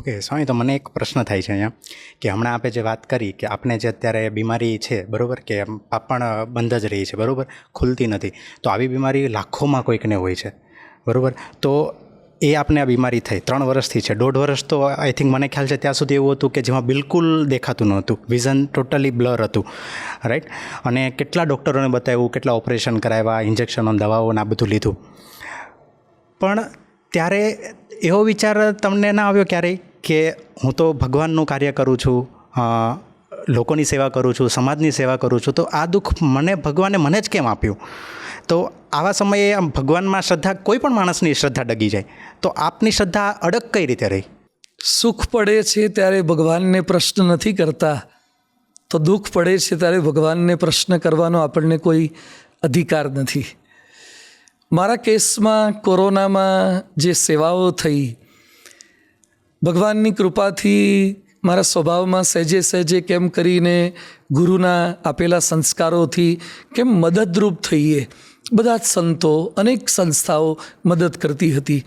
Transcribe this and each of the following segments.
Okay સ્વામી, તો મને એક પ્રશ્ન થાય છે અહીંયા. કે હમણાં આપણે જે વાત કરી કે આપણે જે અત્યારે બીમારી છે, બરાબર? કે પાપણ બંધ જ રહી છે, બરાબર? ખુલતી નથી. તો આવી બીમારી લાખોમાં કોઈકને હોય છે, બરાબર? તો એ આપને આ બીમારી થઈ. ત્રણ વર્ષથી છે. દોઢ વર્ષ તો આઈ થિંક મને ખ્યાલ છે ત્યાં સુધી એવું હતું કે જેમાં બિલકુલ દેખાતું નહોતું. વિઝન ટોટલી બ્લર હતું. રાઈટ અને કેટલા ડૉક્ટરોને બતાવ્યું, કેટલા ઓપરેશન કરાવ્યા ઇન્જેક્શનો દવાઓ આ બધું લીધું. પણ ત્યારે એવો વિચાર તમને ના આવ્યો ક્યારેય? કે હું તો ભગવાનનું કાર્ય કરું છું લોકોની સેવા કરું છું, સમાજની સેવા કરું છું, તો આ દુઃખ મને ભગવાને મને જ કેમ આપ્યું? તો આવા સમયે આમ ભગવાનમાં શ્રદ્ધા કોઈ પણ માણસની શ્રદ્ધા ડગી જાય, તો આપની શ્રદ્ધા અડગ કઈ રીતે રહી? સુખ પડે છે ત્યારે ભગવાનને પ્રશ્ન નથી કરતા. તો દુઃખ પડે છે ત્યારે ભગવાનને પ્રશ્ન કરવાનો આપણને કોઈ અધિકાર નથી. મારા કેસમાં કોરોનામાં જે સેવાઓ થઈ ભગવાનની કૃપાથી મારા સ્વભાવમાં સહેજે સહેજે કેમ કરીને ગુરુના આપેલા સંસ્કારોથી કેમ મદદરૂપ થઈએ. બધા જ સંતો, અનેક સંસ્થાઓ મદદ કરતી હતી.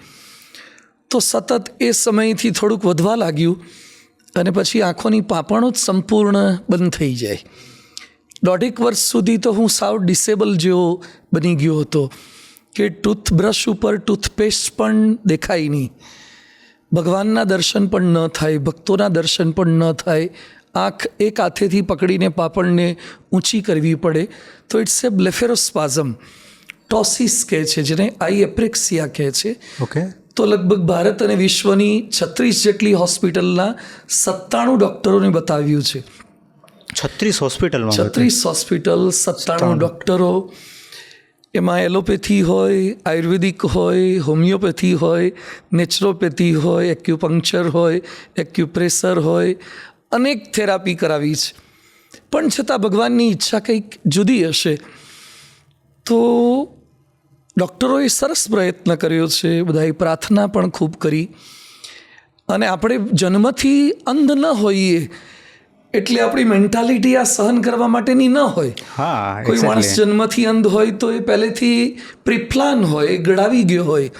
તો સતત એ સમયથી થોડુંક વધવા લાગ્યું અને પછી આંખોની પાપણો જ સંપૂર્ણ બંધ થઈ જાય. દોઢેક વર્ષ સુધી તો હું સાવ ડિસેબલ જેવો બની ગયો હતો કે ટૂથબ્રશ ઉપર ટૂથપેસ્ટ પણ દેખાય નહીં. ભગવાનના દર્શન પણ ન થાય ભક્તોના દર્શન પણ ન થાય. આંખ એક હાથેથી પકડીને પાપણને ઊંચી કરવી પડે. તો ઇટ્સ એ બ્લેફેરોસ્પાઝમ ટોસિસ કહે છે જેને આઈ એપ્રેક્સિયા કહે છે. ઓકે. તો લગભગ ભારત અને વિશ્વની છત્રીસ જેટલી હોસ્પિટલના સત્તાણું ડૉક્ટરોને બતાવ્યું છે. છત્રીસ હોસ્પિટલમાં છત્રીસ હોસ્પિટલ સત્તાણું. ડૉક્ટરો એમાં એલોપેથી હોય, આયુર્વેદિક હોય, હોમિયોપેથી હોય, નેચરોપેથી હોય, એક્યુપંક્ચર હોય એક્યુપ્રેશર હોય, અનેક થેરાપી કરાવી છે. પણ છતાં ભગવાનની ઈચ્છા કંઈક જુદી હશે. તો ડૉક્ટરોએ સરસ પ્રયત્ન કર્યો છે, બધાએ પ્રાર્થના પણ ખૂબ કરી. અને આપણે જન્મથી અંધ ન હોઈએ એટલે આપણી મેન્ટાલિટી આ સહન કરવા માટેની ન હોય. કોઈ માણસ જન્મથી અંધ હોય તો એ પહેલેથી પ્રિપ્લાન હોય એ ગળાવી ગયો હોય.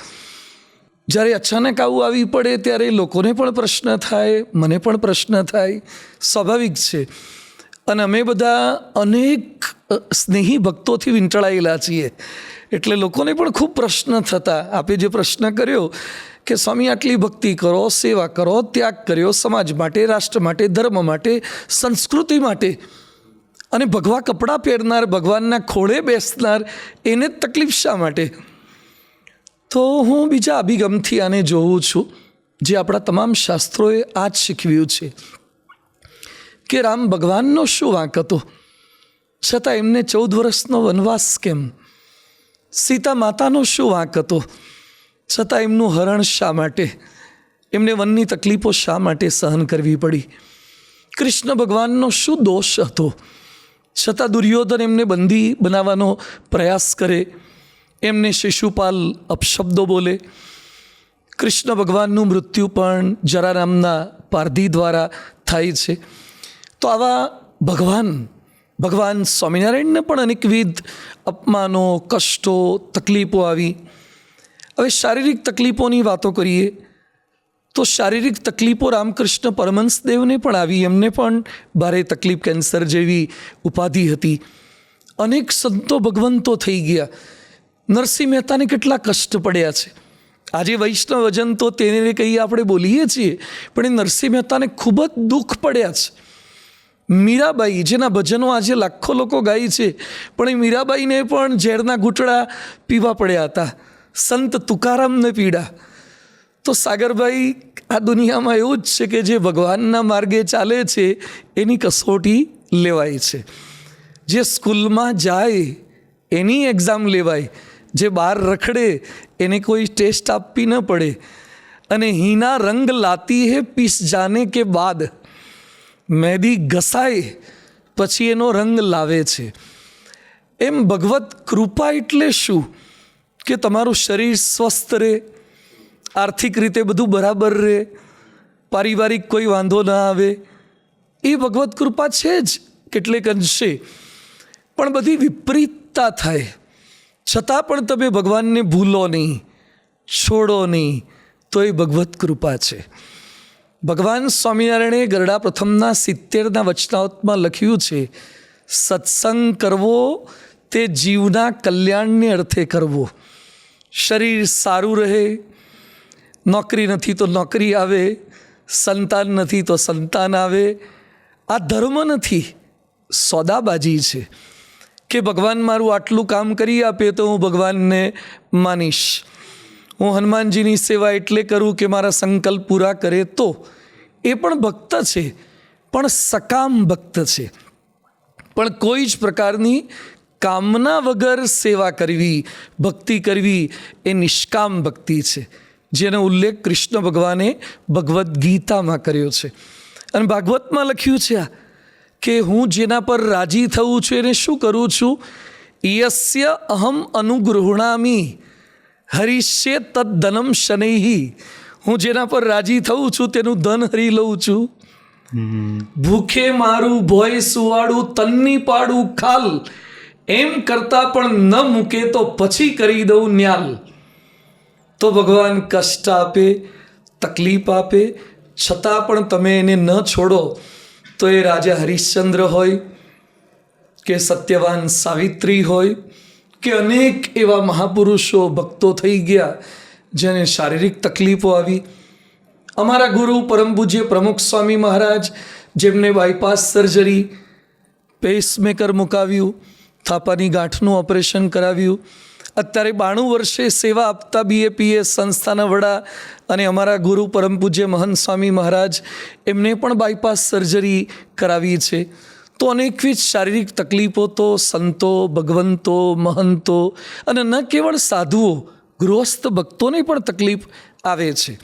જ્યારે અચાનક આવું આવી પડે ત્યારે લોકોને પણ પ્રશ્ન થાય મને પણ પ્રશ્ન થાય. સ્વાભાવિક છે. અને અમે બધા અનેક સ્નેહી ભક્તોથી વીંટળાયેલા છીએ. એટલે લોકોને પણ ખૂબ પ્રશ્ન થતા. આપે જે પ્રશ્ન કર્યો કે સ્વામી આટલી ભક્તિ કરો, સેવા કરો, ત્યાગ કર્યો સમાજ માટે, રાષ્ટ્ર માટે, ધર્મ માટે, સંસ્કૃતિ માટે. અને ભગવા કપડાં પહેરનાર, ભગવાનના ખોળે બેસનાર, એને તકલીફ શા માટે? તો હું બીજા અભિગમથી આને જોઉં છું, જે આપણા તમામ શાસ્ત્રોએ આ જ શીખવ્યું છે. કે રામ ભગવાનનો શું વાંક હતો? છતાં એમને ચૌદ વર્ષનો વનવાસ કેમ? સીતા માતાનો શું વાંક હતો? છતાં એમનું હરણ શા માટે? એમને વનની તકલીફો શા માટે સહન કરવી પડી? કૃષ્ણ ભગવાનનો શું દોષ હતો? છતાં દુર્યોધન એમને બંદી બનાવવાનો પ્રયાસ કરે. એમને શિશુપાલ અપશબ્દો બોલે. કૃષ્ણ ભગવાનનું મૃત્યુ પણ જરારામના પારધી દ્વારા થાય છે. તો આવા ભગવાન ભગવાન સ્વામિનારાયણને પણ અનેકવિધ અપમાનો, કષ્ટો, તકલીફો આવી. હવે શારીરિક તકલીફોની વાતો કરીએ, તો શારીરિક તકલીફો રામકૃષ્ણ પરમહંસદેવને પણ આવી. એમને પણ ભારે તકલીફ કેન્સર જેવી ઉપાધિ હતી. અનેક સંતો ભગવંતો થઈ ગયા. નરસિંહ મહેતાને કેટલા કષ્ટ પડ્યા છે. આજે વૈષ્ણવજન તો તેને કહીએ આપણે બોલીએ છીએ, પણ એ નરસિંહ મહેતાને ખૂબ જ દુઃખ પડ્યા છે. મીરાબાઈ, જેના ભજનો આજે લાખો લોકો ગાય છે, પણ એ મીરાબાઈને પણ ઝેરના ઘૂંટડા પીવા પડ્યા હતા. સંત તુકારામને પીડા. તો સાગરભાઈ, આ દુનિયામાં એવું જ છે કે જે ભગવાનના માર્ગે ચાલે છે, એની કસોટી લેવાય છે. જે સ્કૂલમાં જાય, એની એક્ઝામ લેવાય. જે બહાર રખડે, એને કોઈ ટેસ્ટ આપવી ન પડે. અને હીના રંગ લાતી હે પીસ જાને કે બાદ. મહેંદી ઘસાય, પછી એનો રંગ લાવે છે. એમ ભગવત કૃપા એટલે શું? કે તમારું શરીર સ્વસ્થ રહે, આર્થિક રીતે બધું બરાબર રહે, પારિવારિક કોઈ વાંધો ના આવે, એ ભગવત કૃપા છે જ, કેટલેક અંશે. પણ બધી વિપરીતતા થાય. છતાં પણ તમે ભગવાનને ભૂલો નહીં, છોડો નહીં તો એ ભગવત કૃપા છે. ભગવાન સ્વામિનારાયણે ગરડા પ્રથમના સિત્તેરના વચનાવતમાં લખ્યું છે, સત્સંગ કરવો તે જીવના કલ્યાણને અર્થે કરવો. શરીર સારું રહે, નોકરી નથી તો નોકરી આવે, સંતાન નથી તો સંતાન આવે. આ ધર્મ નથી, સોદાબાજી છે. કે ભગવાન મારું આટલું કામ કરી આપે તો હું ભગવાનને માનીશ. હું હનુમાનજીની સેવા એટલે કરું કે મારા સંકલ્પ પૂરા કરે તો. એ પણ ભક્ત છે, પણ સકામ ભક્ત છે. પણ કોઈ જ પ્રકારની કામના વગર સેવા કરવી ભક્તિ કરવી એ નિષ્કામ ભક્તિ છે. જેનો ઉલ્લેખ કૃષ્ણ ભગવાને ભગવદ્ ગીતામાં કર્યો છે. અને ભાગવતમાં લખ્યું છે આ કે હું જેના પર રાજી થવું છું એને શું કરું છું? યસ્ય અહમ અનુગૃહણામી હરિષ્ય તદ્ધનમ શનૈહી. હું જેના પર રાજી થઉં છું તેનું ધન હરી લઉં છું. ભૂખે મારું ભોય સુવાડું તન્ની પાડું ખાલ. એમ કરતાં પણ ન મૂકે તો પછી કરી દઉં ન્યાલ. તો ભગવાન કષ્ટ આપે, તકલીફ આપે, છતાં પણ તમે એને ન છોડો, તો એ રાજા હરિશ્ચંદ્ર હોય, કે સત્યવાન સાવિત્રી હોય, કે અનેક એવા મહાપુરુષો ભક્તો થઈ ગયા, જેને શારીરિક તકલીફો આવી. અમારા ગુરુ પરમ પૂજ્ય પ્રમુખ સ્વામી મહારાજ, જેમને બાયપાસ સર્જરી પેસમેકર મુકાવ્યું થાપાની ગાંઠનું ઓપરેશન કરાવ્યું. અત્યારે બાણું વર્ષે સેવા આપતા બીએપીએસ સંસ્થાના વડા અને અમારા ગુરુ પરમ પૂજ્ય મહંત સ્વામી મહારાજ એમને પણ બાયપાસ સર્જરી કરાવી છે. તો અનેકવિધ શારીરિક તકલીફો તો સંતો, ભગવંતો, મહંતો અને ન કેવળ સાધુઓ, ગૃહસ્થ ભક્તોને પણ તકલીફ આવે છે.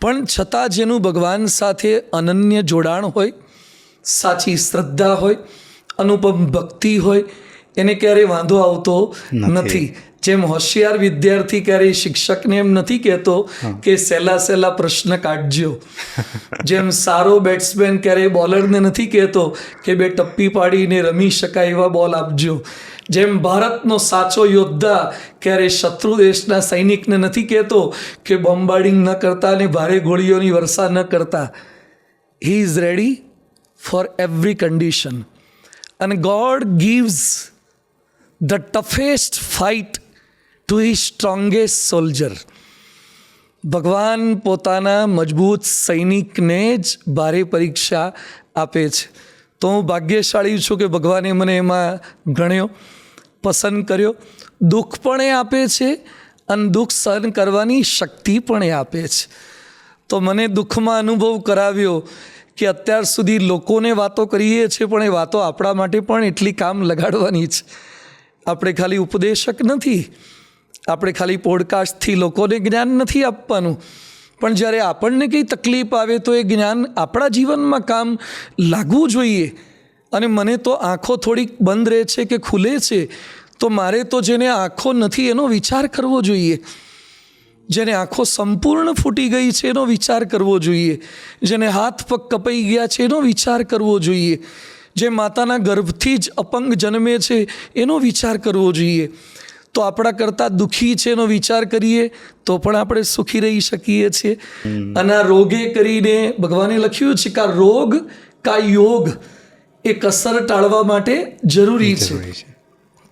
પણ છતાં જેનું ભગવાન સાથે અનન્ય જોડાણ હોય, સાચી શ્રદ્ધા હોય, અનુપમ ભક્તિ હોય એને ક્યારેય વાંધો આવતો નથી. જેમ હોશિયાર વિદ્યાર્થી ક્યારેય શિક્ષકને એમ નથી કહેતો કે સહેલા સહેલા પ્રશ્ન કાઢજો. જેમ સારો બેટ્સમેન ક્યારેય બોલરને નથી કહેતો કે બે ટપ્પી પાડીને રમી શકાય એવા બોલ આપજો. જેમ ભારતનો સાચો યોદ્ધા ક્યારે શત્રુ દેશના સૈનિકને નથી કહેતો કે બોમ્બાર્ડિંગ ન કરતા અને ભારે ગોળીઓની વર્ષા ન કરતા. He is ready for every condition અને God gives the toughest fight to he strongest soldier ભગવાન પોતાના મજબૂત સૈનિકને જ ભારે પરીક્ષા આપે છે. તો હું ભાગ્યશાળી છું કે ભગવાને મને એમાં ગણ્યો, પસંદ કર્યો. દુઃખ પણ એ આપે છે અને દુઃખ સહન કરવાની શક્તિ પણ એ આપે છે. તો મને દુઃખમાં અનુભવ કરાવ્યો કે અત્યાર સુધી લોકોને વાતો કરીએ છીએ, પણ એ વાતો આપણા માટે પણ એટલી કામ લગાડવાની છે. આપણે ખાલી ઉપદેશક નથી. આપણે ખાલી પોડકાસ્ટથી લોકોને જ્ઞાન નથી આપવાનું. પણ જ્યારે આપણને કંઈ તકલીફ આવે તો એ જ્ઞાન આપણા જીવનમાં કામ લાગવું જોઈએ. અને મને તો આંખો થોડીક બંધ રહે છે કે ખુલે છે, તો મારે તો જેને આંખો નથી એનો વિચાર કરવો જોઈએ. જેને આંખો સંપૂર્ણ ફૂટી ગઈ છે એનો વિચાર કરવો જોઈએ. જેને હાથ પગ કપાઈ ગયા છે એનો વિચાર કરવો જોઈએ. જે માતાના ગર્ભથી જ અપંગ જન્મે છે એનો વિચાર કરવો જોઈએ. તો આપણા કરતાં દુઃખી છે એનો વિચાર કરીએ તો પણ આપણે સુખી રહી શકીએ છીએ અને આ રોગે કરીને ભગવાને લખ્યું છે કે આ રોગ કા યોગ એ કસર ટાળવા માટે જરૂરી છે.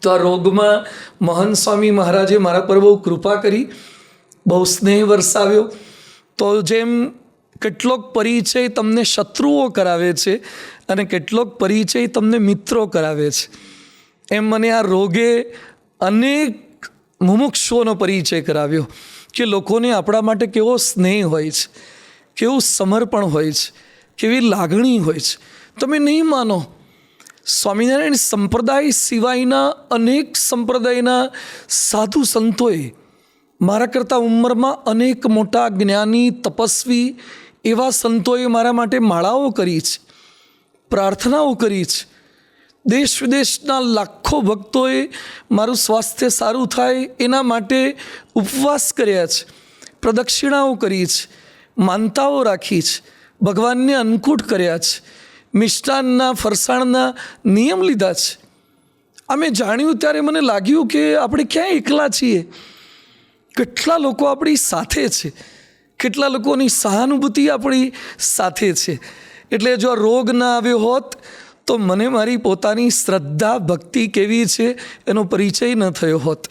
તો આ રોગમાં મહન સ્વામી મહારાજે મારા પર બહુ કૃપા કરી બહુ સ્નેહ વરસાવ્યો. તો જેમ કેટલોક પરિચય તમને શત્રુઓ કરાવે છે અને કેટલોક પરિચય તમને મિત્રો કરાવે છે. એમ મને આ રોગે અનેક મુમુક્ષુઓનો પરિચય કરાવ્યો કે લોકોને આપણા માટે કેવો સ્નેહ હોય છે, કેવું સમર્પણ હોય છે, કેવી લાગણી હોય છે. તમે નહીં માનો, સ્વામિનારાયણ સંપ્રદાય સિવાયના અનેક સંપ્રદાયના સાધુ સંતોએ મારા કરતાં ઉંમરમાં અનેક મોટા જ્ઞાની, તપસ્વી એવા સંતોએ મારા માટે માળાઓ કરી છે, પ્રાર્થનાઓ કરી છે. દેશ વિદેશના લાખો ભક્તોએ મારું સ્વાસ્થ્ય સારું થાય એના માટે ઉપવાસ કર્યા છે, પ્રદક્ષિણાઓ કરી છે, માનતાઓ રાખી છે, ભગવાનને અન્નકૂટ કર્યા છે, મિષ્ટાનના ફરસાણના નિયમ લીધા છે. અમે જાણ્યું ત્યારે મને લાગ્યું કે આપણે ક્યાં એકલા છીએ, કેટલા લોકો આપણી સાથે છે કેટલા લોકોની સહાનુભૂતિ આપણી સાથે છે? એટલે જો આ રોગ ના આવ્યો હોત, તો મને મારી પોતાની શ્રદ્ધા, ભક્તિ કેવી છે એનો પરિચય ન થયો હોત.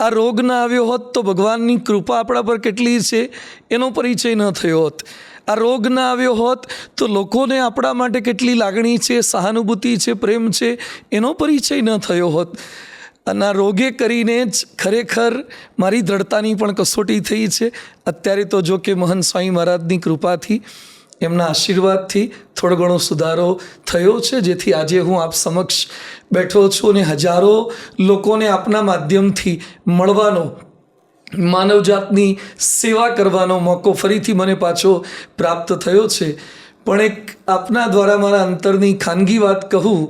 આ રોગ ના આવ્યો હોત, તો ભગવાનની કૃપા આપણા પર કેટલી છે એનો પરિચય ન થયો હોત. આ રોગ ના આવ્યો હોત, તો લોકોને આપણા માટે કેટલી લાગણી છે, સહાનુભૂતિ છે, પ્રેમ છે એનો પરિચય ન થયો હોત. અને રોગે કરીને જ ખરેખર મારી દ્રઢતાની પણ કસોટી થઈ છે. અત્યારે તો જો કે મહંત સ્વામી મહારાજની કૃપાથી, એમના આશીર્વાદથી થોડો ઘણો સુધારો થયો છે, જેથી આજે હું આપ સમક્ષ બેઠો છું અને હજારો લોકોને આપના માધ્યમથી મળવાનો, માનવજાતની સેવા કરવાનો મોકો ફરીથી મને પાછો પ્રાપ્ત થયો છે. પણ એક આપના દ્વારા મારા અંતરની ખાનગી વાત કહું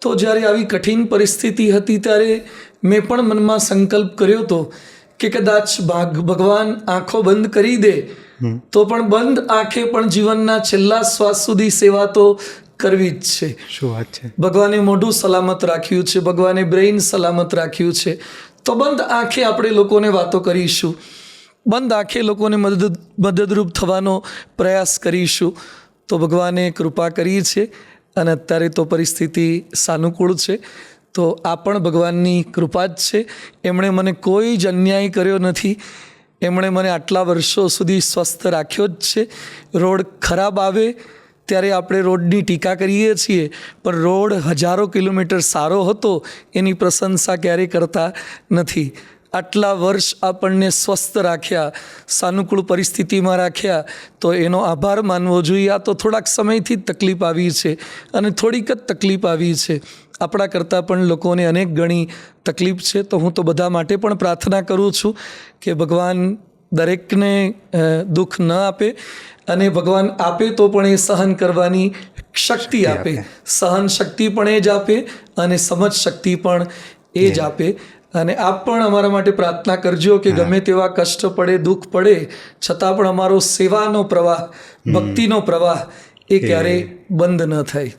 તો જ્યારે આવી કઠિન પરિસ્થિતિ હતી ત્યારે મેં પણ મનમાં સંકલ્પ કર્યો હતો કે કદાચ ભાગ ભગવાન આંખો બંધ કરી દે તો પણ બંધ આંખે પણ જીવનના છેલ્લા શ્વાસ સુધી સેવા તો કરવી જ છે. શું વાત છે? ભગવાને મોઢું સલામત રાખ્યું છે ભગવાને બ્રેઇન સલામત રાખ્યું છે. તો બંધ આંખે આપણે લોકોને વાતો કરીશું. બંધ આંખે લોકોને મદદ મદદરૂપ થવાનો પ્રયાસ કરીશું. તો ભગવાને કૃપા કરી છે. અને અત્યારે તો પરિસ્થિતિ સાનુકૂળ છે. તો આ પણ ભગવાનની કૃપા જ છે. એમણે મને કોઈ જ અન્યાય કર્યો નથી. એમણે મને આટલા વર્ષો સુધી સ્વસ્થ રાખ્યો જ છે. રોડ ખરાબ આવે ત્યારે આપણે રોડની ટીકા કરીએ છીએ. પણ રોડ હજારો કિલોમીટર સારો હતો એની પ્રશંસા ક્યારેય કરતા નથી. આટલા વર્ષ આપણને સ્વસ્થ રાખ્યા સાનુકૂળ પરિસ્થિતિમાં રાખ્યા તો એનો આભાર માનવો જોઈએ. આ તો થોડાક સમયથી જ તકલીફ આવી છે અને થોડીક જ તકલીફ આવી છે. આપણા કરતાં પણ લોકોને અનેક ગણી તકલીફ છે. તો હું તો બધા માટે પણ પ્રાર્થના કરું છું કે ભગવાન દરેકને દુઃખ ન આપે અને ભગવાન આપે તો પણ એ સહન કરવાની શક્તિ આપે. સહન શક્તિ પણ એ જ આપે અને સમજ શક્તિ પણ એ જ આપે. અને આપ પણ અમારા માટે પ્રાર્થના કરજો કે ગમે તેવા કષ્ટ પડે દુઃખ પડે છતાં પણ અમારો સેવાનો પ્રવાહ ભક્તિનો પ્રવાહ એ ક્યારેય બંધ ન થાય.